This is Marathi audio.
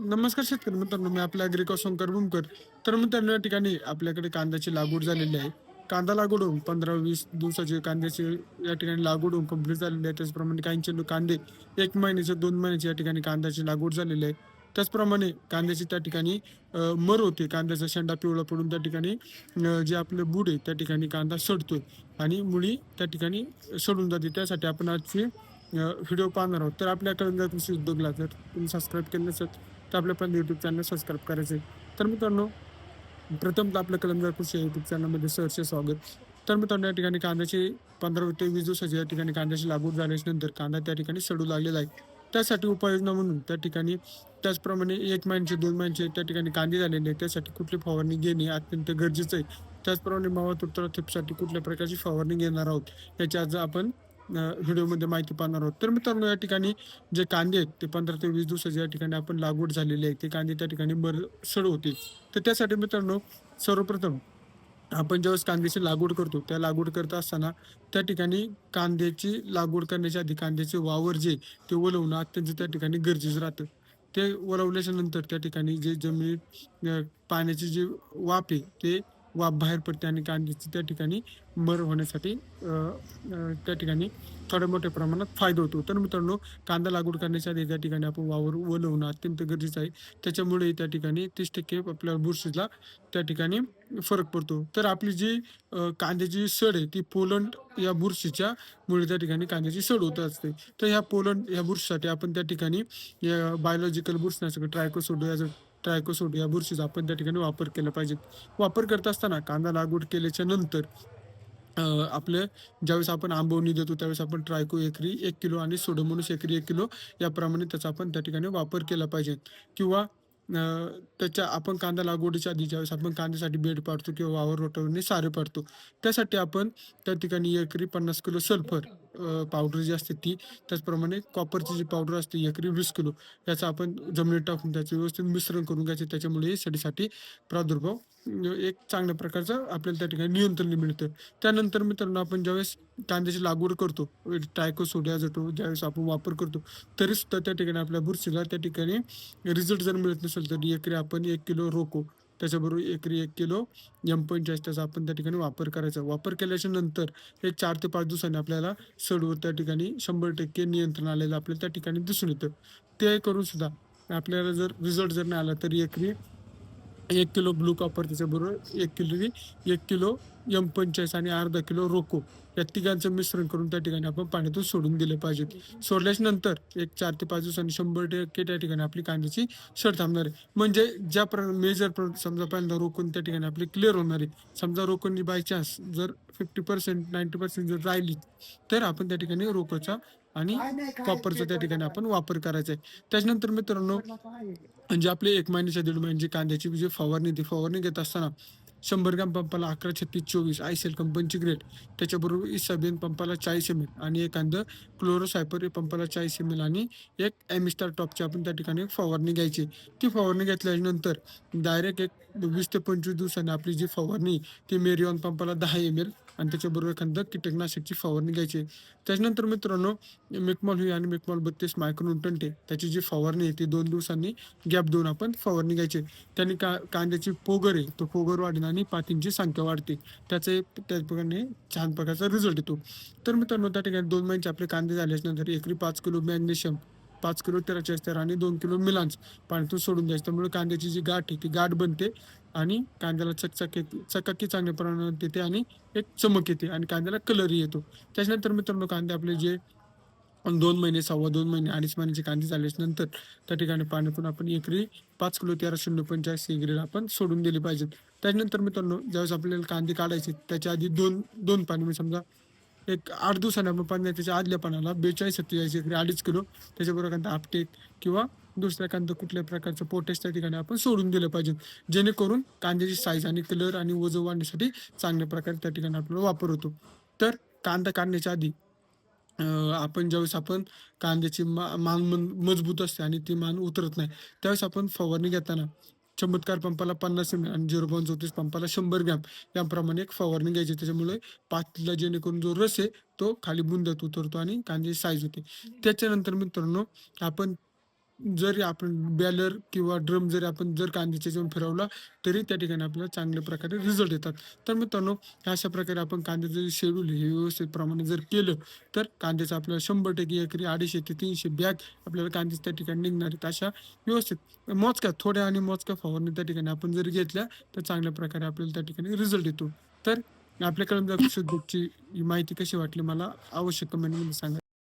नमस्कार शेतकरी मित्रांनो मी आपल्या अग्रिका शंकर बुमकर. तर मित्रांनो या ठिकाणी आपल्याकडे कांद्याची लागवड झालेली आहे. कांदा लागवड होऊन पंधरा वीस दिवसाचे कांद्याची या ठिकाणी लागवड होऊन कंप्लीट झालेली आहे. त्याचप्रमाणे काहींचे कांदे एक महिन्याचे दोन महिन्याचे या ठिकाणी कांद्याची लागवड झालेली आहे. त्याचप्रमाणे कांद्याची त्या ठिकाणी मर होते. कांद्याचा शेंडा पिवळा पडून त्या ठिकाणी जे आपले बुड आहे त्या ठिकाणी कांदा सडतोय आणि मुळी त्या ठिकाणी सडून जाते. त्यासाठी आपण आजची व्हिडिओ पाहणार आहोत. तर आपल्या जर कृषी उद्योगला जर तुम्ही सबस्क्राईब केलं नसेल तर आपल्या पण यूट्यूब चॅनल सबस्क्राईब आहे तर मित्रांनो प्रथमतः आपलं कलंदर कृषी यूट्यूब चॅनलमध्ये सहर्ष स्वागत. तर मित्रांनो या ठिकाणी कांद्याची पंधरा ते वीस दिवसाची या ठिकाणी कांद्याची लागवड झाल्यानंतर कांदा त्या ठिकाणी सडू लागलेला आहे. त्यासाठी उपाययोजना म्हणून त्या ठिकाणी त्याचप्रमाणे एक महिन्याचे दोन महिन्याचे त्या ठिकाणी कांदे झालेले आहे त्यासाठी कुठली फवारणी घेणे अत्यंत गरजेचं आहे. त्याचप्रमाणे मावा तुटतरा टिपसाठी कुठल्या प्रकारची फवारणी घेणार आहोत याची आज आपण व्हिडिओमध्ये माहिती पाहणार आहोत. तर मित्रांनो या ठिकाणी जे कांदे आहेत ते पंधरा ते वीस दिवसाचे या ठिकाणी आपण लागवड झालेली आहे. ते कांदे त्या ठिकाणी बर सड होतील. तर त्यासाठी मित्रांनो सर्वप्रथम आपण ज्यावेळेस कांद्याची लागवड करतो त्या लागवड करत असताना त्या ठिकाणी कांद्याची लागवड करण्याच्या आधी कांद्याचे वावर जे ते वलवणं अत्यंत त्या ठिकाणी गरजेचं राहतं. ते वलवल्याच्या नंतर त्या ठिकाणी जे जमिनीत पाण्याची जी वाफ आहे ते वाफ बाहेर पडते आणि कांद्याची त्या ठिकाणी मर होण्यासाठी त्या ठिकाणी थोड्या मोठ्या प्रमाणात फायदा होतो. तर मित्रांनो कांदा लागवड करण्याच्या आधी त्या ठिकाणी आपण वावर ओलवणं अत्यंत गरजेचं आहे. त्याच्यामुळे त्या ठिकाणी तीस टक्के आपल्या बुरशीला त्या ठिकाणी फरक पडतो. तर आपली जी कांद्याची सड आहे ती पोलंड या बुरशीच्या मुळे त्या ठिकाणी कांद्याची सड होत असते. तर ह्या पोलंड या बुरशीसाठी आपण त्या ठिकाणी या बायोलॉजिकल बुरशीनाशक ट्रायकोसोडो याचं ट्रायकोसोड या बुरशीचा आपण त्या ठिकाणी वापर केला पाहिजे. वापर करत असताना कांदा लागवड केल्याच्यानंतर आपलं ज्यावेळेस आपण आंबवणी देतो त्यावेळेस आपण ट्रायको एकरी एक किलो आणि सोडोमोनस एकरी एक किलो याप्रमाणे त्याचा आपण त्या ठिकाणी वापर केला पाहिजे. किंवा त्याच्या आपण कांदा लागवडीच्या आधी ज्यावेळेस आपण कांद्यासाठी बेड पाडतो किंवा वावर रोटवणे सारे पाडतो त्यासाठी आपण त्या ठिकाणी एकरी पन्नास किलो सल्फर पावडर जी असते ती त्याचप्रमाणे कॉपरची जी पावडर असते एकरी वीस किलो याचा आपण जमिनीत टाकून त्याचं व्यवस्थित मिश्रण करून घ्यायचे. त्याच्यामुळे सडीसाठी प्रादुर्भाव एक चांगल्या प्रकारचं आपल्याला त्या ठिकाणी नियंत्रण मिळतं. त्यानंतर मित्रांनो आपण ज्यावेळेस कांद्याची लागवड करतो टायकोसोडिया जटो ज्यावेळेस आपण वापर करतो तरी सुद्धा त्या ठिकाणी आपल्या बुरशीला त्या ठिकाणी रिझल्ट जर मिळत नसेल तर एकरी आपण एक किलो रोको त्याच्याबरोबर एकरी एक किलो. एम पॉईंट त्याचा आपण त्या ठिकाणी वापर करायचा. वापर केल्याच्यानंतर हे चार ते पाच दिवसांनी आपल्याला सडवर त्या ठिकाणी शंभर टक्के नियंत्रण आलेलं आपल्याला त्या ठिकाणी दिसून येतं. ते करून सुद्धा आपल्याला जर रिझल्ट जर नाही आला तर एकरी एक किलो ब्लू कॉपर त्याच्याबरोबर एक किलो एक किलो एम पंचाळीस आणि अर्धा किलो रोको. या तिघांचं मिश्रण करून त्या ठिकाणी आपण पाण्यातून सोडून दिले पाहिजेत सोडल्याच्या नंतर एक चार ते पाच दिवसांनी शंभर टक्के त्या ठिकाणी आपली कांद्याची शर्ट थांबणार आहे. म्हणजे ज्या प्र मेजर प्र समजा पहिल्यांदा रोखून त्या ठिकाणी आपली क्लिअर होणार आहे. समजा रोखून बाय चान्स जर फिफ्टी पर्सेंट नाईन्टी पर्सेंट जर राहिली तर आपण त्या ठिकाणी रोकोचा आणि कॉपरचा त्या ठिकाणी आपण वापर करायचा आहे. त्याच्यानंतर मित्रांनो म्हणजे आपले एक महिन्याच्या दीड महिन्याची कांद्याची जी फवारणी ती फवारणी घेत असताना शंभर ग्रॅम पंपाला अकरा छत्तीस चोवीस आयसेल कंपनीची ग्रेड त्याच्याबरोबर इसाबेन पंपाला चाळीस एम एल आणि एखादं क्लोरोसायपर पंपाला चाळीस एम एल आणि एक एमिस्टार टॉपची आपण त्या ठिकाणी फवारणी घ्यायची. ती फवारणी घेतल्यानंतर डायरेक्ट एक वीस ते पंचवीस दिवसांनी आपली जी फवारणी ती मेरिऑन पंपाला दहा एम एल आणि त्याच्याबरोबर एखादं कीटकनाशकची फवारणी घ्यायची. त्याच्यानंतर मित्रांनो मेकमॉल हुई आणि मेकमॉल बत्तीस मायक्रोन टंटे त्याची जी फवारणी आहे ती दोन दिवसांनी गॅप देऊन आपण फवारणी घ्यायची. त्याने का कांद्याची पोगर आहे तो पोगर वाढेल आणि पातींची संख्या वाढते. त्याचे त्याचप्रकारे छान प्रकारचा रिझल्ट येतो. तर मित्रांनो त्या ठिकाणी दोन महिन्याचे आपले कांदे झाल्याच्या एकरी पाच किलो मॅग्नेशियम पाच किलो तेराचे असते. आणि दोन किलो मिलांच. पाण्यातून सोडून द्यायचं. त्यामुळे कांद्याची जी गाठ आहे ती गाठ बनते आणि कांद्याला चकचक येते. चकाकी चांगल्या प्रमाणात येते आणि एक चमक येते आणि कांद्याला कलरही येतो. त्याच्यानंतर मित्रांनो कांदे आपले जे दोन महिने सव्वा दोन महिने अडीच महिन्याचे कांदे झाल्याच्यानंतर त्या ठिकाणी पाण्यातून आपण एकरी पाच किलो तेरा शून्य पंचाळीस ग्रेड आपण सोडून दिले पाहिजेत. त्याच्यानंतर मित्रांनो ज्यावेळेस आपल्याला कांदे काढायचे त्याच्या आधी दोन दोन पाणी म्हणजे समजा एक आठ दिवसांनी आपण पाणी त्याच्या आदल्या पानाला बेचाळीस सत्तेचाळीस एकरी अडीच किलो त्याच्याबरोबर एखादा आपटेक किंवा दुसऱ्या कांदा कुठल्या प्रकारचं पोटेस त्या ठिकाणी आपण सोडून दिलं पाहिजे. जेणेकरून कांद्याची साईज आणि कलर आणि वजन वाढण्यासाठी चांगल्या प्रकारे त्या ठिकाणी आपल्याला वापर होतो. तर कांदा काढण्याच्या आधी आपण ज्यावेळेस आपण कांद्याची मा मान मन मजबूत असते आणि ती मान उतरत नाही त्यावेळेस आपण फवारणी घेताना चमत्कार पंपाला पन्नास एम आणि झिरो पॉईंट चौतीस पंपाला शंभर ग्रॅम याप्रमाणे एक फवारणी घ्यायची. त्याच्यामुळे पातीला जेणेकरून जो रस आहे तो खाली बुंदत उतरतो आणि कांद्याची साईज होते. त्याच्यानंतर मित्रांनो आपण जरी आपण बॅलर किंवा ड्रम जरी आपण जर कांद्याच्या जाऊन फिरवला तरी त्या ठिकाणी आपल्याला चांगल्या प्रकारे रिझल्ट येतात. तर मित्रांनो अशा प्रकारे आपण कांद्याचं जे शेड्यूल हे व्यवस्थित प्रमाणे जर केलं तर कांद्याचं आपल्याला शंभर टक्के एकरी अडीचशे ते तीनशे बॅग आपल्याला कांद्याचे त्या ठिकाणी निघणार आहेत. अशा व्यवस्थित मोजक्या थोड्या आणि मोजक्या फवारणी त्या ठिकाणी आपण जर घेतल्या तर चांगल्या प्रकारे आपल्याला त्या ठिकाणी रिझल्ट येतो. तर आपल्याकडे जर शुद्धची माहिती कशी वाटली मला अवश्य कमेंटमध्ये सांगा.